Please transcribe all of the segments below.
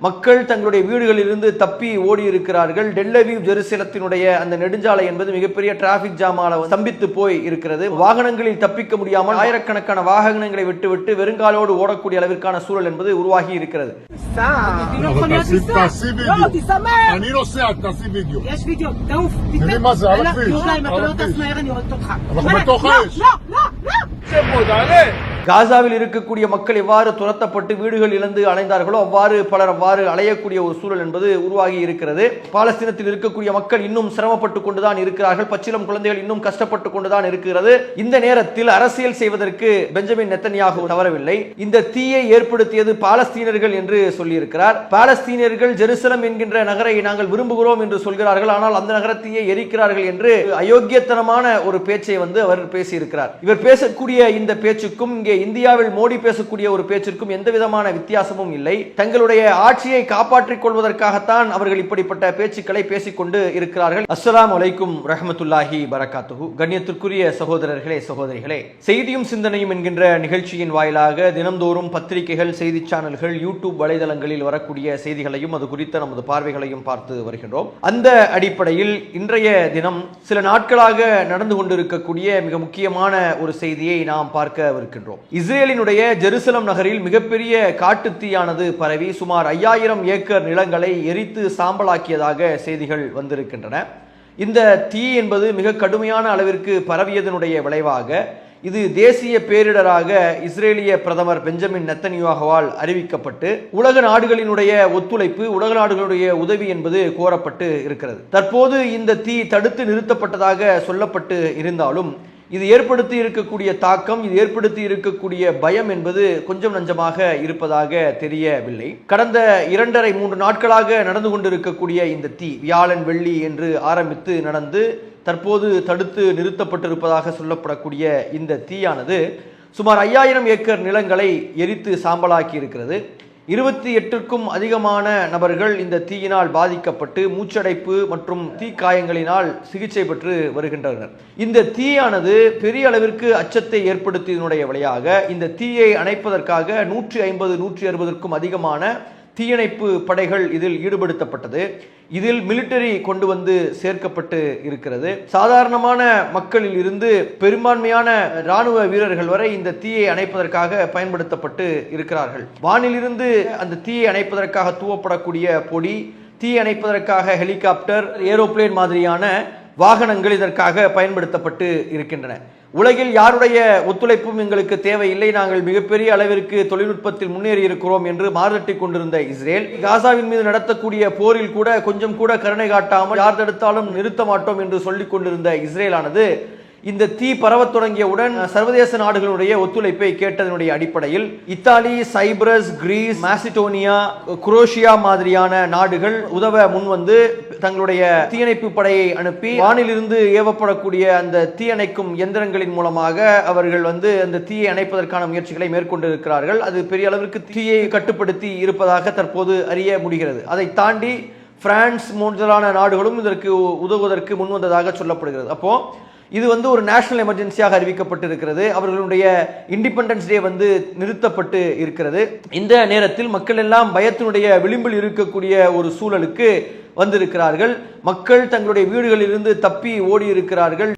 மக்கள் தங்களுடைய வீடுகளிலிருந்து தப்பி ஓடி இருக்கிறார்கள் டெல்லவிவ் ஜெருசலத்தினுடைய அந்த நெடுஞ்சாலை என்பது மிகப்பெரிய டிராபிக் ஜாமால ஸ்தம்பித்து போய் இருக்கிறது வாகனங்களில் தப்பிக்க முடியாமல் ஆயிரக்கணக்கான வாகனங்களை விட்டுவிட்டு வெறுங்காலோடு ஓடக்கூடிய அளவிற்கான சூழல் என்பது உருவாகி இருக்கிறது காசாவில் இருக்கக்கூடிய மக்கள் எவ்வாறு துரத்தப்பட்டு வீடுகள் இழந்து அலைந்தார்களோ அவ்வாறு பலர் அவ்வாறு அலையக்கூடிய ஒரு சூழல் என்பது உருவாகி இருக்கிறது. பாலஸ்தீனத்தில் இருக்கக்கூடிய மக்கள் இன்னும் சிரமப்பட்டு கொண்டுதான் இருக்கிறார்கள். பச்சிலம் குழந்தைகள் இன்னும் கஷ்டப்பட்டு கொண்டுதான் இருக்கிறது. இந்த நேரத்தில் அரசியல் செய்வதற்கு பெஞ்சமின் நெத்தன்யாகு தவறவில்லை. இந்த தீயை ஏற்படுத்தியது பாலஸ்தீனர்கள் என்று சொல்லியிருக்கிறார். பாலஸ்தீனியர்கள் ஜெருசலம் என்கின்ற நகரை நாங்கள் விரும்புகிறோம் என்று சொல்கிறார்கள். ஆனால் அந்த நகரத்தையே எரிக்கிறார்கள் என்று அயோக்கியத்தனமான ஒரு பேச்சை வந்து அவர் பேசியிருக்கிறார். இவர் பேசக்கூடிய இந்த பேச்சுக்கும் இங்கே இந்தியாவில் மோடி பேசக்கூடிய ஒரு பேச்சிற்கும் எந்த விதமான வித்தியாசமும் இல்லை. தங்களுடைய ஆட்சியை காப்பாற்றிக் கொள்வதற்காகத்தான் அவர்கள் இப்படிப்பட்ட பேச்சுக்களை பேசிக்கொண்டு இருக்கிறார்கள். அஸ்லாம் அலைக்கும் ரஹமத்துல்லாஹி பரகாத்துஹு கண்ணியத்திற்குரிய சகோதரர்களே சகோதரிகளே செய்தியும் சிந்தனையும் என்கின்ற நிகழ்ச்சியின் வாயிலாக தினந்தோறும் பத்திரிகைகள் செய்தி சேனல்கள் யூடியூப் வலைதளங்களில் வரக்கூடிய செய்திகளையும் அது குறித்த நமது பார்வைகளையும் பார்த்து வருகின்றோம். அந்த அடிப்படையில் இன்றைய தினம் சில நாட்களாக நடந்து கொண்டிருக்கக்கூடிய மிக முக்கியமான ஒரு செய்தியை நாம் பார்க்கவிருக்கின்றோம் இஸ்ரேலினுடைய ஜெருசலம் நகரில் மிகப்பெரிய காட்டுத்தீயானது பரவி சுமார் ஐயாயிரம் ஏக்கர் நிலங்களை எரித்து சாம்பலாக்கியதாக செய்திகள் வந்திருக்கின்றன. இந்த தீ என்பது மிக கடுமையான அளவிற்கு பரவியதனுடைய விளைவாக இது தேசிய பேரிடராக இஸ்ரேலிய பிரதமர் பெஞ்சமின் நெத்தனியாகவால் அறிவிக்கப்பட்டு உலக நாடுகளினுடைய ஒத்துழைப்பு உலக நாடுகளுடைய உதவி என்பது கோரப்பட்டு இருக்கிறது. தற்போது இந்த தீ தடுத்து நிறுத்தப்பட்டதாக சொல்லப்பட்டு இருந்தாலும் இது ஏற்படுத்தி இருக்கக்கூடிய தாக்கம் இது ஏற்படுத்தி இருக்கக்கூடிய பயம் என்பது கொஞ்சம் நஞ்சமாக இருப்பதாக தெரியவில்லை. கடந்த இரண்டரை மூன்று நாட்களாக நடந்து கொண்டிருக்கக்கூடிய இந்த தீ வியாழன் வெள்ளி என்று ஆரம்பித்து நடந்து தற்போது தடுத்து நிறுத்தப்பட்டிருப்பதாக சொல்லப்படக்கூடிய இந்த தீயானது சுமார் ஐயாயிரம் ஏக்கர் நிலங்களை எரித்து சாம்பலாக்கி இருக்கிறது இருபத்தி எட்டுக்கும் அதிகமான நபர்கள் இந்த தீயினால் பாதிக்கப்பட்டு மூச்சடைப்பு மற்றும் தீக்காயங்களினால் சிகிச்சை பெற்று வருகின்றனர். இந்த தீயானது பெரிய அளவிற்கு அச்சத்தை ஏற்படுத்தியதனுடைய விளையாக இந்த தீயை அணைப்பதற்காக நூற்றி ஐம்பது நூற்றி அறுபதற்கும் அதிகமான தீயணைப்பு படைகள் இதில் ஈடுபடுத்தப்பட்டது. இதில் மிலிட்டரி கொண்டு வந்து சேர்க்கப்பட்டு இருக்கிறது. சாதாரணமான மக்களில் இருந்து பெரும்பான்மையான ராணுவ வீரர்கள் வரை இந்த தீயை அணைப்பதற்காக பயன்படுத்தப்பட்டு இருக்கிறார்கள். வானிலிருந்து அந்த தீயை அணைப்பதற்காக தூவப்படக்கூடிய பொடி தீ அணைப்பதற்காக ஹெலிகாப்டர் ஏரோப்ளேன் மாதிரியான வாகனங்கள் இதற்காக பயன்படுத்தப்பட்டு இருக்கின்றன. உலகில் யாருடைய ஒத்துழைப்பும் எங்களுக்கு தேவையில்லை. நாங்கள் மிகப்பெரிய அளவிற்கு தொழில்நுட்பத்தில் முன்னேறி இருக்கிறோம் என்று மாறுதட்டி கொண்டிருந்த இஸ்ரேல் காசாவின் மீது நடத்தக்கூடிய போரில் கூட கொஞ்சம் கூட கருணை காட்டாமல் யார் தடுத்தாலும் நிறுத்த மாட்டோம் என்று சொல்லிக் கொண்டிருந்த இஸ்ரேலானது இந்த தீ பரவத் தொடங்கியவுடன் சர்வதேச நாடுகளுடைய ஒத்துழைப்பை கேட்டதனுடைய அடிப்படையில் Italy Cyprus Greece Macedonia Croatia மாதிரியான நாடுகள் உதவ முன்வந்து தங்களுடைய தீயணைப்பு படையை அனுப்பி வானிலிருந்து ஏவப்படக்கூடிய அந்த தீயணைக்கும் எந்திரங்களின் மூலமாக அவர்கள் வந்து அந்த தீயை அணைப்பதற்கான முயற்சிகளை மேற்கொண்டிருக்கிறார்கள். அது பெரிய அளவிற்கு தீயை கட்டுப்படுத்தி இருப்பதாக தற்போது அறிய முடிகிறது. அதை தாண்டி பிரான்ஸ் முதலான நாடுகளும் இதற்கு உதவுவதற்கு முன்வந்ததாக சொல்லப்படுகிறது. அப்போ இது வந்து ஒரு நேஷனல் எமர்ஜென்சியாக அறிவிக்கப்பட்டிருக்கிறது. அவர்களுடைய இண்டிபெண்டன்ஸ் டே வந்து நிறுத்தப்பட்டு இருக்கிறது. இந்த நேரத்தில் மக்கள் எல்லாம் பயத்தினுடைய விளிம்பில் இருக்கக்கூடிய ஒரு சூழலுக்கு வந்திருக்கிறார்கள். மக்கள் தங்களுடைய வீடுகளிலிருந்து தப்பி ஓடி இருக்கிறார்கள்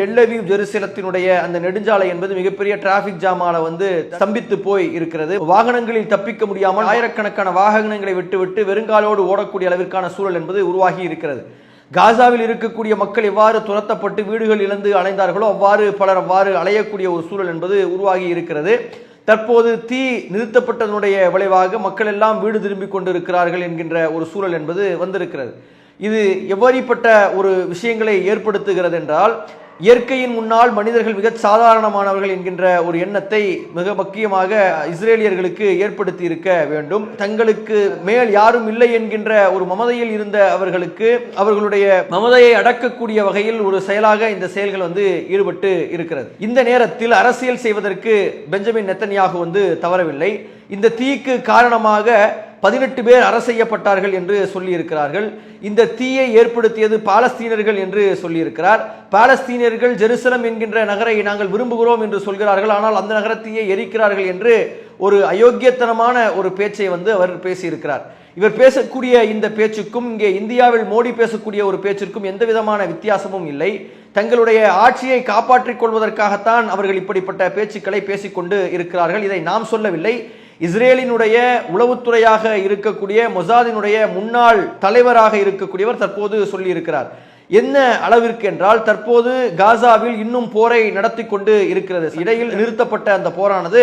டெல்லவியூ ஜெருசலத்தினுடைய அந்த நெடுஞ்சாலை என்பது மிகப்பெரிய டிராபிக் ஜாமால வந்து ஸ்தம்பித்து போய் இருக்கிறது. வாகனங்களில் தப்பிக்க முடியாமல் ஆயிரக்கணக்கான வாகனங்களை விட்டுவிட்டு வெறுங்காலோடு ஓடக்கூடிய அளவிற்கான சூழல் என்பது உருவாகி இருக்கிறது. காசாவில் இருக்கக்கூடிய மக்கள் எவ்வாறு துரத்தப்பட்டு வீடுகள் இழந்து அலைந்தார்களோ அவ்வாறு பலர் அவ்வாறு அலையக்கூடிய ஒரு சூழல் என்பது உருவாகி இருக்கிறது. தற்போது தீ நிறுத்தப்பட்டதனுடைய விளைவாக மக்கள் எல்லாம் வீடு திரும்பி கொண்டிருக்கிறார்கள் என்கின்ற ஒரு சூழல் என்பது வந்திருக்கிறது. இது எவ்வாறிப்பட்ட ஒரு விஷயங்களை ஏற்படுத்துகிறது என்றால் இயற்கையின் முன்னால் மனிதர்கள் மிக சாதாரணமானவர்கள் என்கின்ற ஒரு எண்ணத்தை மிக முக்கியமாக இஸ்ரேலியர்களுக்கு ஏற்படுத்தி இருக்க வேண்டும். தங்களுக்கு மேல் யாரும் இல்லை என்கின்ற ஒரு மமதையில் இருந்த அவர்களுக்கு அவர்களுடைய மமதையை அடக்கக்கூடிய வகையில் ஒரு செயலாக இந்த செயல்கள் வந்து ஈடுபட்டு இருக்கிறது. இந்த நேரத்தில் அரசியல் செய்வதற்கு பெஞ்சமின் நெத்தனியாக வந்து தவறவில்லை. இந்த தீக்கு காரணமாக பதினெட்டு பேர் அரசெய்யப்பட்டார்கள் என்று சொல்லியிருக்கிறார்கள். இந்த தீயை ஏற்படுத்தியது பாலஸ்தீனர்கள் என்று சொல்லியிருக்கிறார். பாலஸ்தீனியர்கள் ஜெருசலம் என்கின்ற நகரை நாங்கள் விரும்புகிறோம் என்று சொல்கிறார்கள். ஆனால் அந்த நகரத்தையே எரிக்கிறார்கள் என்று ஒரு அயோக்கியத்தனமான ஒரு பேச்சை வந்து அவர் பேசியிருக்கிறார். இவர் பேசக்கூடிய இந்த பேச்சுக்கும் இங்கே இந்தியாவில் மோடி பேசக்கூடிய ஒரு பேச்சிற்கும் எந்த விதமான வித்தியாசமும் இல்லை. தங்களுடைய ஆட்சியை காப்பாற்றிக் கொள்வதற்காகத்தான் அவர்கள் இப்படிப்பட்ட பேச்சுக்களை பேசிக்கொண்டு இருக்கிறார்கள். இதை நாம் சொல்லவில்லை. இஸ்ரேலினுடைய உளவுத்துறையாக இருக்கக்கூடிய மொசாதினுடைய முன்னாள் தலைவராக இருக்கக்கூடியவர் தற்போது சொல்லியிருக்கிறார். என்ன அளவிற்கு என்றால் தற்போது காசாவில் இன்னும் போரை நடத்தி கொண்டு இருக்கிறது. இடையில் நிறுத்தப்பட்ட அந்த போரானது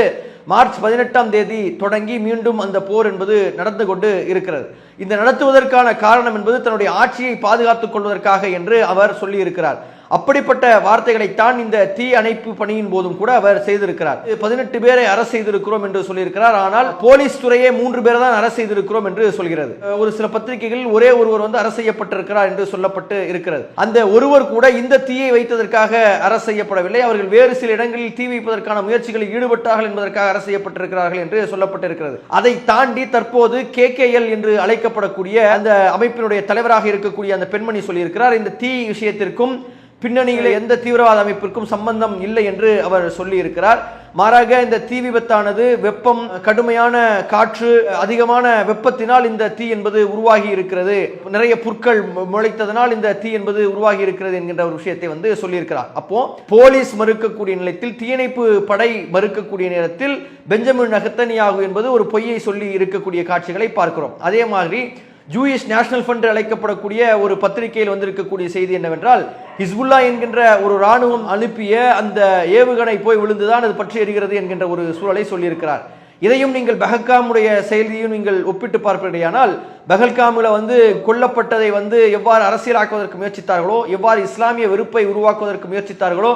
மார்ச் பதினெட்டாம் தேதி தொடங்கி மீண்டும் அந்த போர் என்பது நடந்து கொண்டு இருக்கிறது. இந்த நடத்துவதற்கான காரணம் என்பது தன்னுடைய ஆட்சியை பாதுகாத்துக் கொள்வதற்காக என்று அவர் சொல்லியிருக்கிறார். அப்படிப்பட்ட வார்த்தைகளைத்தான் இந்த தீ அணைப்பு பணியின் போதும் கூட அவர் செய்திருக்கிறார். பதினெட்டு பேரை அரசு செய்திருக்கிறோம் என்று சொல்லியிருக்கிறார். ஆனால் போலீஸ் துறையே மூன்று பேரை தான் அரசு செய்திருக்கிறோம் என்று சொல்கிறது. ஒரு சில பத்திரிகைகளில் ஒரே ஒருவர் வந்து அரசு செய்யப்பட்டிருக்கிறார் என்று சொல்லப்பட்டு இருக்கிறது. அந்த ஒருவர் கூட இந்த தீயை வைத்ததற்காக அரசு செய்யப்படவில்லை. அவர்கள் வேறு சில இடங்களில் தீ வைப்பதற்கான முயற்சிகளில் ஈடுபட்டார்கள் என்பதற்காக அரசு செய்யப்பட்டிருக்கிறார்கள் என்று சொல்லப்பட்டிருக்கிறது. அதை தாண்டி தற்போது கே என்று அழைக்கப்படக்கூடிய அந்த அமைப்பினுடைய தலைவராக இருக்கக்கூடிய அந்த பெண்மணி சொல்லியிருக்கிறார். இந்த தீ விஷயத்திற்கும் பின்னணியில் எந்த தீவிரவாத அமைப்பிற்கும் சம்பந்தம் இல்லை என்று அவர் சொல்லியிருக்கிறார். மாறாக இந்த தீ விபத்தானது வெப்பம் கடுமையான காற்று அதிகமான வெப்பத்தினால் இந்த தீ என்பது உருவாகி இருக்கிறது. நிறைய புற்கள் மு- முளைத்ததனால் இந்த தீ என்பது உருவாகி இருக்கிறது என்கின்ற ஒரு விஷயத்தை வந்து சொல்லியிருக்கிறார். அப்போ போலீஸ் மறுக்கக்கூடிய நிலத்தில் தீயணைப்பு படை மறுக்கக்கூடிய நேரத்தில் பெஞ்சமின் நகத்தனியாகு என்பது ஒரு பொய்யை சொல்லி இருக்கக்கூடிய காட்சிகளை பார்க்கிறோம். அதே மாதிரி ஜூயிஷ் நேஷனல் ஃபண்ட் அழைக்கப்படக்கூடிய ஒரு பத்திரிகையில் வந்திருக்கக்கூடிய செய்தி என்னவென்றால் ஹிஸ்புல்லா என்கின்ற ஒரு ராணுவம் அனுப்பிய அந்த ஏவுகணை போய் விழுந்துதான் அது பற்றி எரிகிறது என்கின்ற ஒரு சூழலை சொல்லியிருக்கிறார். இதையும் நீங்கள் பெஹல்காமுடைய செய்தியும் நீங்கள் ஒப்பிட்டு பார்ப்பீர்களானால் பெஹல்காமில் வந்து கொல்லப்பட்டதை வந்து எவ்வாறு அரசியலாக்குவதற்கு முயற்சித்தார்களோ எவ்வாறு இஸ்லாமிய வெறுப்பை உருவாக்குவதற்கு முயற்சித்தார்களோ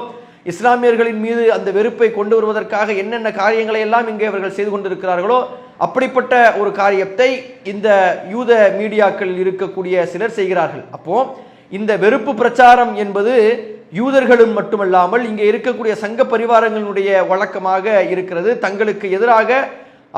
இஸ்லாமியர்களின் மீது அந்த வெறுப்பை கொண்டு வருவதற்காக என்னென்ன காரியங்களை எல்லாம் இங்கே அவர்கள் செய்து கொண்டிருக்கிறார்களோ அப்படிப்பட்ட ஒரு காரியத்தை இந்த யூத மீடியாக்கள் இருக்கக்கூடிய சிலர் செய்கிறார்கள். அப்போ இந்த வெறுப்பு பிரச்சாரம் என்பது யூதர்களும் மட்டுமல்லாமல் இங்கே இருக்கக்கூடிய சங்க பரிவாரங்களுடைய வழக்கமாக இருக்கிறது. தங்களுக்கு எதிராக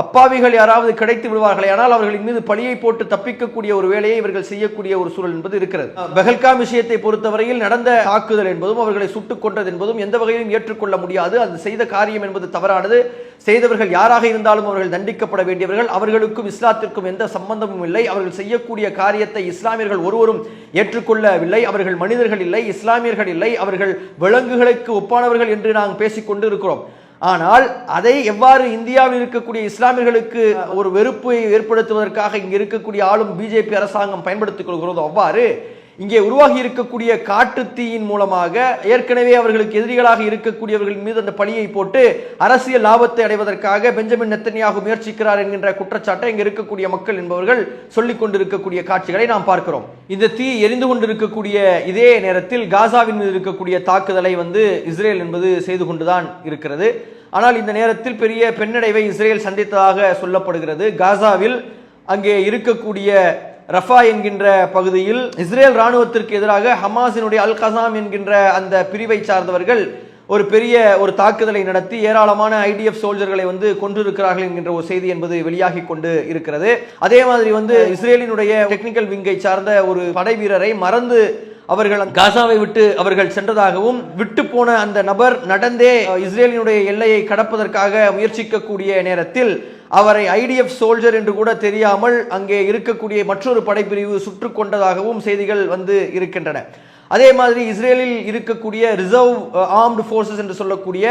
அப்பாவிகள் யாராவது கிடைத்து விடுவார்களே ஆனால் அவர்களின் மீது பழியை போட்டு தப்பிக்கக்கூடிய ஒரு வேலையை இவர்கள் செய்யக்கூடிய ஒரு சூழல் என்பது இருக்கிறது. பெஹல்காம் விஷயத்தை பொறுத்தவரையில் நடந்த தாக்குதல் என்பதும் அவர்களை சுட்டுக் கொண்டது என்பதும் எந்த வகையிலும் ஏற்றுக்கொள்ள முடியாது. அது செய்த காரியம் என்பது தவறானது. செய்தவர்கள் யாராக இருந்தாலும் அவர்கள் தண்டிக்கப்பட வேண்டியவர்கள். அவர்களுக்கும் இஸ்லாத்திற்கும் எந்த சம்பந்தமும் இல்லை. அவர்கள் செய்யக்கூடிய காரியத்தை இஸ்லாமியர்கள் ஒருவரும் ஏற்றுக்கொள்ளவில்லை. அவர்கள் மனிதர்கள் இல்லை இஸ்லாமியர்கள் இல்லை. அவர்கள் விலங்குகளுக்கு ஒப்பானவர்கள் என்று நாங்கள் பேசிக்கொண்டு இருக்கிறோம். ஆனால் அதை எவ்வாறு இந்தியாவில் இருக்கக்கூடிய இஸ்லாமியர்களுக்கு ஒரு வெறுப்பை ஏற்படுத்துவதற்காக இங்கே இருக்கக்கூடிய ஆளும் பிஜேபி அரசாங்கம் பயன்படுத்திக் கொள்கிறதோ அவ்வாறு இங்கே உருவாகி இருக்கக்கூடிய காட்டுத்தீயின் மூலமாக ஏற்கனவே அவர்களுக்கு எதிரிகளாக இருக்கக்கூடியவர்களின் மீது அந்த பணியை போட்டு அரசியல் லாபத்தை அடைவதற்காக பெஞ்சமின் நெத்தனியாக முயற்சிக்கிறார் என்கின்ற குற்றச்சாட்டை இங்கே இருக்கக்கூடிய மக்கள் என்பவர்கள் சொல்லிக் கொண்டிருக்கக்கூடிய காட்சிகளை நாம் பார்க்கிறோம். இந்த தீ எரிந்து கொண்டிருக்கக்கூடிய இதே நேரத்தில் காசாவின் மீது இருக்கக்கூடிய தாக்குதலை வந்து இஸ்ரேல் என்பது செய்து கொண்டுதான் இருக்கிறது. ஆனால் இந்த நேரத்தில் பெரிய பெண்ணடைவை இஸ்ரேல் சந்தித்ததாக சொல்லப்படுகிறது. காசாவில் அங்கே இருக்கக்கூடிய ரஃபா என்கின்ற பகுதியில் இஸ்ரேல் ராணுவத்திற்கு எதிராக ஹமாஸினுடைய அல் கசாம் என்கின்ற அந்த பிரிவை சார்ந்தவர்கள் ஒரு பெரிய ஒரு தாக்குதலை நடத்தி ஏராளமான ஐடிஎஃப் சோல்ஜர்களை வந்து கொன்றிருக்கிறார்கள் என்கின்ற ஒரு செய்தி என்பது வெளியாகி கொண்டு இருக்கிறது. அதே மாதிரி வந்து இஸ்ரேலினுடைய டெக்னிக்கல் விங்கை சார்ந்த ஒரு படை வீரரை மறந்து அவர்கள் காசாவை விட்டு அவர்கள் சென்றதாகவும் விட்டு போன அந்த நபர் நடந்தே இஸ்ரேலினுடைய எல்லையை கடப்பதற்காக முயற்சிக்கக்கூடிய நேரத்தில் அவரை ஐடிஎஃப் சோல்ஜர் என்று கூட தெரியாமல் அங்கே இருக்கக்கூடிய மற்றொரு படைப்பிரிவு சுற்று கொண்டதாகவும் செய்திகள் வந்து இருக்கின்றன. அதே மாதிரி இஸ்ரேலில் இருக்கக்கூடிய ரிசர்வ் ஆர்ம்டு ஃபோர்ஸஸ் என்று சொல்லக்கூடிய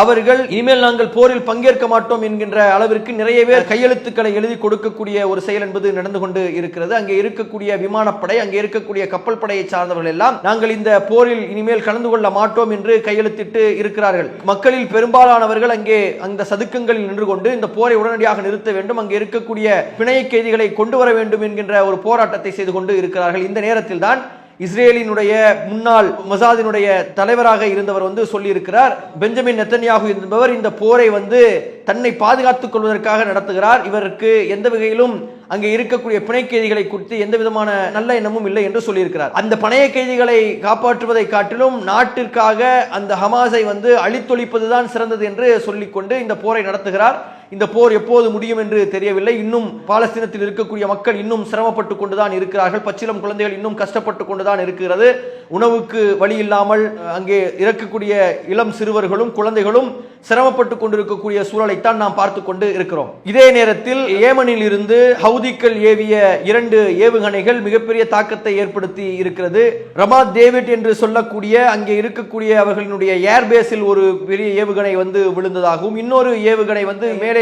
அவர்கள் இனிமேல் நாங்கள் போரில் பங்கேற்க மாட்டோம் என்கின்ற அளவிற்கு நிறைய பேர் கையெழுத்துக்களை எழுதி கொடுக்கக்கூடிய ஒரு செயல் என்பது நடந்து கொண்டு இருக்கிறது. அங்கே இருக்கக்கூடிய விமானப்படை அங்கே இருக்கக்கூடிய கப்பல் படையை சார்ந்தவர்கள் எல்லாம் நாங்கள் இந்த போரில் இனிமேல் கலந்து கொள்ள மாட்டோம் என்று கையெழுத்திட்டு இருக்கிறார்கள். மக்களில் பெரும்பாலானவர்கள் அங்கே அந்த சதுக்கங்களில் நின்று கொண்டு இந்த போரை உடனடியாக நிறுத்த வேண்டும். அங்கே இருக்கக்கூடிய பிணைய கைதிகளை கொண்டு வர வேண்டும் என்கின்ற ஒரு போராட்டத்தை செய்து கொண்டு இருக்கிறார்கள். இந்த நேரத்தில் தான் இஸ்ரேலினுடைய முன்னாள் மசாதினுடைய தலைவராக இருந்தவர் வந்து சொல்லியிருக்கிறார் பெஞ்சமின் நெத்தன்யாகு என்பவர் இந்த போரை வந்து தன்னை பாதுகாத்துக் கொள்வதற்காக நடத்துகிறார். இவருக்கு எந்த வகையிலும் அங்கே இருக்கக்கூடிய பிணை கைதிகளை குறித்து எந்த விதமான நல்ல எண்ணமும் இல்லை என்று சொல்லியிருக்கிறார். அந்த பணைய கைதிகளை காப்பாற்றுவதை காட்டிலும் நாட்டிற்காக அந்த ஹமாஸை வந்து அழித்தொழிப்பதுதான் சிறந்தது என்று சொல்லிக்கொண்டு இந்த போரை நடத்துகிறார். இந்த போர் எப்போது முடியும் என்று தெரியவில்லை. இன்னும் பாலஸ்தீனத்தில் இருக்கக்கூடிய மக்கள் இன்னும் சிரமப்பட்டு கொண்டுதான் இருக்கிறார்கள். பச்சிலம் குழந்தைகள் இன்னும் கஷ்டப்பட்டு கொண்டுதான் இருக்கிறது. உணவுக்கு வழி இல்லாமல் அங்கே இறக்கக்கூடிய இளம் சிறுவர்களும் குழந்தைகளும் சிரமப்பட்டு கொண்டிருக்கக்கூடிய சூழலைத்தான் நாம் பார்த்து கொண்டு இருக்கிறோம். இதே நேரத்தில் ஏமனில் இருந்து ஹவுதிக்கள் ஏவிய இரண்டு ஏவுகணைகள் மிகப்பெரிய தாக்கத்தை ஏற்படுத்தி இருக்கிறது. ரமா டேவிட் என்று சொல்லக்கூடிய அங்கே இருக்கக்கூடிய அவர்களினுடைய ஏர்பேஸில் ஒரு பெரிய ஏவுகணை வந்து விழுந்ததாகவும் இன்னொரு ஏவுகணை வந்து மேலே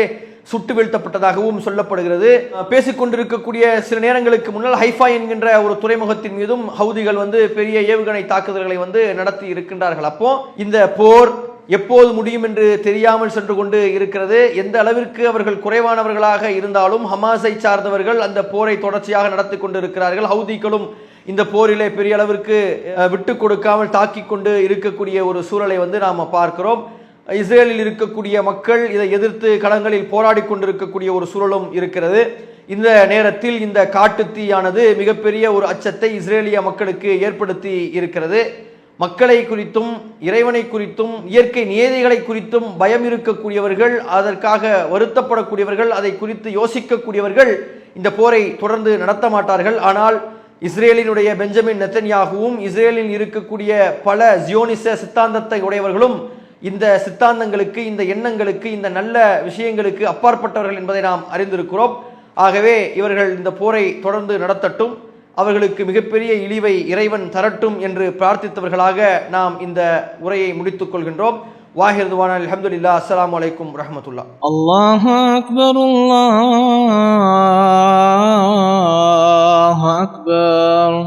சுட்டு வீழ்த்தப்பட்டதாகவும் சொல்லப்படுகிறது. பேசிக்கொண்டிருக்கக்கூடிய சில நேரங்களுக்கு முன்னால் ஹைஃபா என்கின்ற ஒரு துறைமுகத்தின் மீதும் ஹவுதிகள் வந்து பெரிய ஏவுகணை தாக்குதல்களை வந்து நடத்தி இருக்கின்றார்கள். அப்போ இந்த போர் எப்போது முடியும் என்று தெரியாமல் சென்று கொண்டு இருக்கிறது. எந்த அளவிற்கு அவர்கள் குறைவானவர்களாக இருந்தாலும் ஹமாஸை சார்ந்தவர்கள் அந்த போரை தொடர்ச்சியாக நடத்தி கொண்டிருக்கிறார்கள். ஹவுதிகளும் இந்த போரிலே பெரிய அளவிற்கு விட்டு கொடுக்காமல் தாக்கி கொண்டு இருக்கக்கூடிய ஒரு சூழலை வந்து நாம் பார்க்கிறோம். இஸ்ரேலில் இருக்கக்கூடிய மக்கள் இதை எதிர்த்து களங்களில் போராடி கொண்டிருக்கக்கூடிய ஒரு சூழலும் இருக்கிறது. இந்த நேரத்தில் இந்த காட்டு தீயானது மிகப்பெரிய ஒரு அச்சத்தை இஸ்ரேலிய மக்களுக்கு ஏற்படுத்தி இருக்கிறது. மக்களை குறித்தும் இறைவனை குறித்தும் இயற்கை நியதிகளை குறித்தும் பயம் இருக்கக்கூடியவர்கள் அதற்காக வருத்தப்படக்கூடியவர்கள் அதை குறித்து யோசிக்கக்கூடியவர்கள் இந்த போரை தொடர்ந்து நடத்த மாட்டார்கள். ஆனால் இஸ்ரேலினுடைய பெஞ்சமின் நெத்தன்யாகவும் இஸ்ரேலில் இருக்கக்கூடிய பல ஜியோனிச சித்தாந்தத்தை உடையவர்களும் இந்த சித்தாந்தங்களுக்கு இந்த எண்ணங்களுக்கு இந்த நல்ல விஷயங்களுக்கு அப்பாற்பட்டவர்கள் என்பதை நாம் அறிந்திருக்கிறோம். ஆகவே இவர்கள் இந்த போரை தொடர்ந்து நடத்தட்டும். அவர்களுக்கு மிகப்பெரிய இழிவை இறைவன் தரட்டும் என்று பிரார்த்தித்தவர்களாக நாம் இந்த உரையை முடித்துக் கொள்கின்றோம். வாஹிர்துவான அலமதுல்லா அஸ்லாம் வலைக்கும் ரஹமத்துல்லா அல்லாஹ் அக்பர் அல்லாஹ் அக்பர்